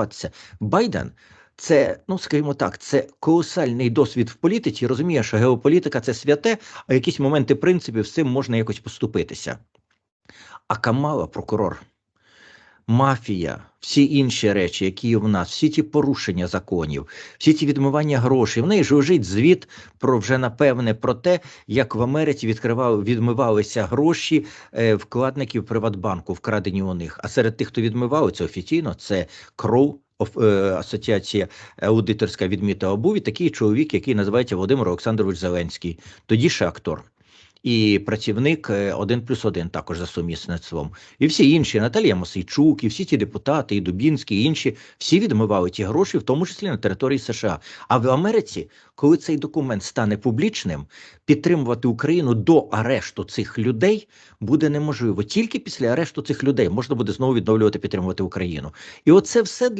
розпатися. Байден. Це, ну скажімо так, це колосальний досвід в політиці. Розуміє, що геополітика це святе, а якісь моменти принципів з цим можна якось поступитися. А Камала, прокурор, мафія, всі інші речі, які в нас, всі ті порушення законів, всі ті відмивання грошей. В неї ж лежить звіт про вже напевне про те, як в Америці відкривали, відмивалися гроші е, вкладників Приватбанку, вкрадені у них. А серед тих, хто відмивав, це офіційно, це Кроу. оф- е, Асоціація аудиторська відміта був і такий чоловік, який називається Володимир Олександрович Зеленський, тоді ще актор. І працівник е, один плюс один також за сумісництвом. І всі інші, Наталія Мосейчук, і всі ті депутати, і Дубінський, і інші, всі відмивали ті гроші, в тому числі на території США. А в Америці, коли цей документ стане публічним, підтримувати Україну до арешту цих людей буде неможливо. Тільки після арешту цих людей можна буде знову відновлювати підтримувати Україну. І оце все для